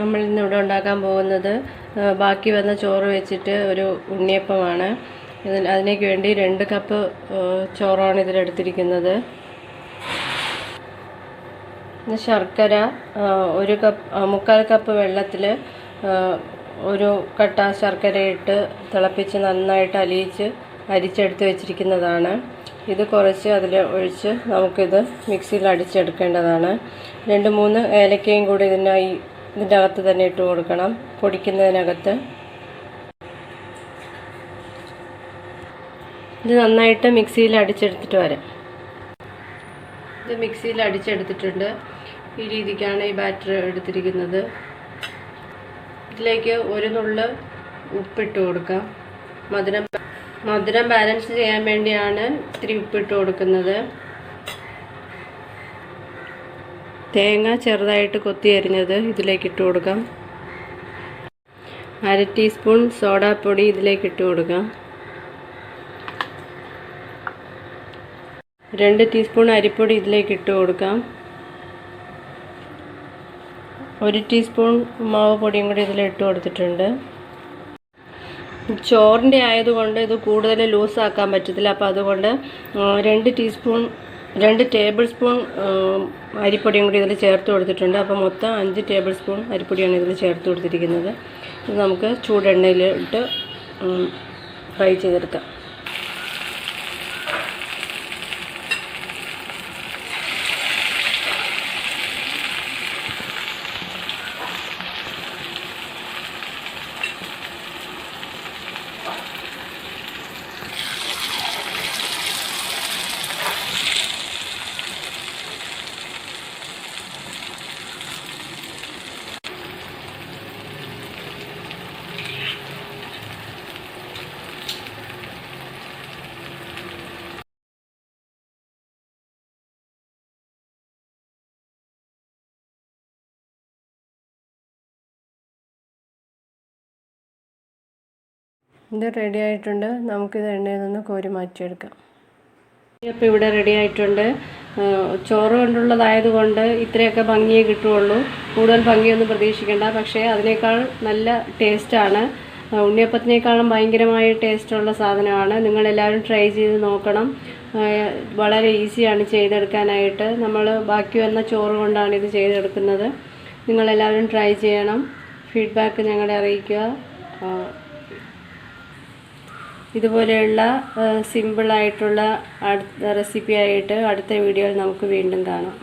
നമ്മൾ ഇന്നിവിടെ ഉണ്ടാക്കാൻ പോകുന്നത് ബാക്കി വന്ന ചോറ് വെച്ചിട്ട് ഒരു ഉണ്ണിയപ്പമാണ്. ഇതിന് അതിനേക്ക് വേണ്ടി രണ്ട് കപ്പ് ചോറാണ് ഇതിലെടുത്തിരിക്കുന്നത് ഇത് ശർക്കര ഒരു കപ്പ് മുക്കാൽ കപ്പ് വെള്ളത്തിൽ ഒരു കട്ട ശർക്കര ഇട്ട് തിളപ്പിച്ച് നന്നായിട്ട് അലിയിച്ച് അരിച്ചെടുത്ത് വെച്ചിരിക്കുന്നതാണ്. ഇത് കുറച്ച് അതിൽ ഒഴിച്ച് നമുക്കിത് മിക്സിയിൽ അടിച്ചെടുക്കേണ്ടതാണ്. രണ്ട് മൂന്ന് ഏലക്കയും കൂടി ഇതിനായി ഇതിന്റെ അകത്ത് തന്നെ ഇട്ട് കൊടുക്കണം. പൊടിക്കുന്നതിനകത്ത്. ഇത് നന്നായിട്ട് മിക്സിയിൽ അടിച്ചെടുത്തിട്ട് വരാം. ഇത് മിക്സിയിൽ അടിച്ചെടുത്തിട്ടുണ്ട്. ഈ രീതിക്കാണ് ഈ ബാറ്റർ എടുത്തിരിക്കുന്നത്. ഇതിലേക്ക് ഒരു നുള്ള് ഉപ്പിട്ട് കൊടുക്കാം. മധുരം മധുരം ബാലൻസ് ചെയ്യാൻ വേണ്ടിയാണ് ഇത്തിരി ഉപ്പിട്ട് കൊടുക്കുന്നത്. തേങ്ങ ചെറുതായിട്ട് കൊത്തി അരിഞ്ഞത് ഇതിലേക്ക് ഇട്ട് കൊടുക്കാം. അര ടീസ്പൂൺ സോഡാപ്പൊടി ഇതിലേക്ക് ഇട്ട് കൊടുക്കാം. രണ്ട് ടീസ്പൂൺ അരിപ്പൊടി ഇതിലേക്ക് ഇട്ട് കൊടുക്കാം. ഒരു ടീസ്പൂൺ മാവ് പൊടിയും കൂടി ഇതിൽ ഇട്ട് കൊടുത്തിട്ടുണ്ട്. ചോറിന്റെ ആയതുകൊണ്ട് ഇത് കൂടുതൽ ലൂസാക്കാൻ പറ്റത്തില്ല. അപ്പോൾ അതുകൊണ്ട് രണ്ട് ടീസ്പൂൺ രണ്ട് ടേബിൾ സ്പൂൺ അരിപ്പൊടിയും കൂടി ഇതിൽ ചേർത്ത് കൊടുത്തിട്ടുണ്ട്. അപ്പോൾ മൊത്തം അഞ്ച് ടേബിൾ സ്പൂൺ അരിപ്പൊടിയാണ് ഇതിൽ ചേർത്ത് കൊടുത്തിരിക്കുന്നത്. ഇത് നമുക്ക് ചൂടെണ്ണയിലിട്ട് ഫ്രൈ ചെയ്തെടുക്കാം. ഇത് റെഡി ആയിട്ടുണ്ട്. നമുക്കിത് എണ്ണയിൽ നിന്ന് കോരി മാറ്റിയെടുക്കാം. അപ്പോൾ ഇവിടെ റെഡി ആയിട്ടുണ്ട്. ചോറ് കൊണ്ടുള്ളതായതുകൊണ്ട് ഇത്രയൊക്കെ ഭംഗിയേ കിട്ടുകയുള്ളൂ. കൂടുതൽ ഭംഗിയൊന്നും പ്രതീക്ഷിക്കേണ്ട. പക്ഷേ അതിനേക്കാൾ നല്ല ടേസ്റ്റാണ് ഉണ്ണിയപ്പത്തിനേക്കാളും ഭയങ്കരമായ ടേസ്റ്റുള്ള സാധനമാണ്. നിങ്ങളെല്ലാവരും ട്രൈ ചെയ്ത് നോക്കണം. വളരെ ഈസിയാണ് ചെയ്തെടുക്കാനായിട്ട്. നമ്മൾ ബാക്കി വന്ന ചോറ് കൊണ്ടാണ് ഇത് ചെയ്തെടുക്കുന്നത്. നിങ്ങളെല്ലാവരും ട്രൈ ചെയ്യണം. ഫീഡ്ബാക്ക് ഞങ്ങളെ അറിയിക്കുക. ഇതുപോലെയുള്ള സിമ്പിളായിട്ടുള്ള അടുത്ത റെസിപ്പി ആയിട്ട് അടുത്ത വീഡിയോയിൽ നമുക്ക് വീണ്ടും കാണാം.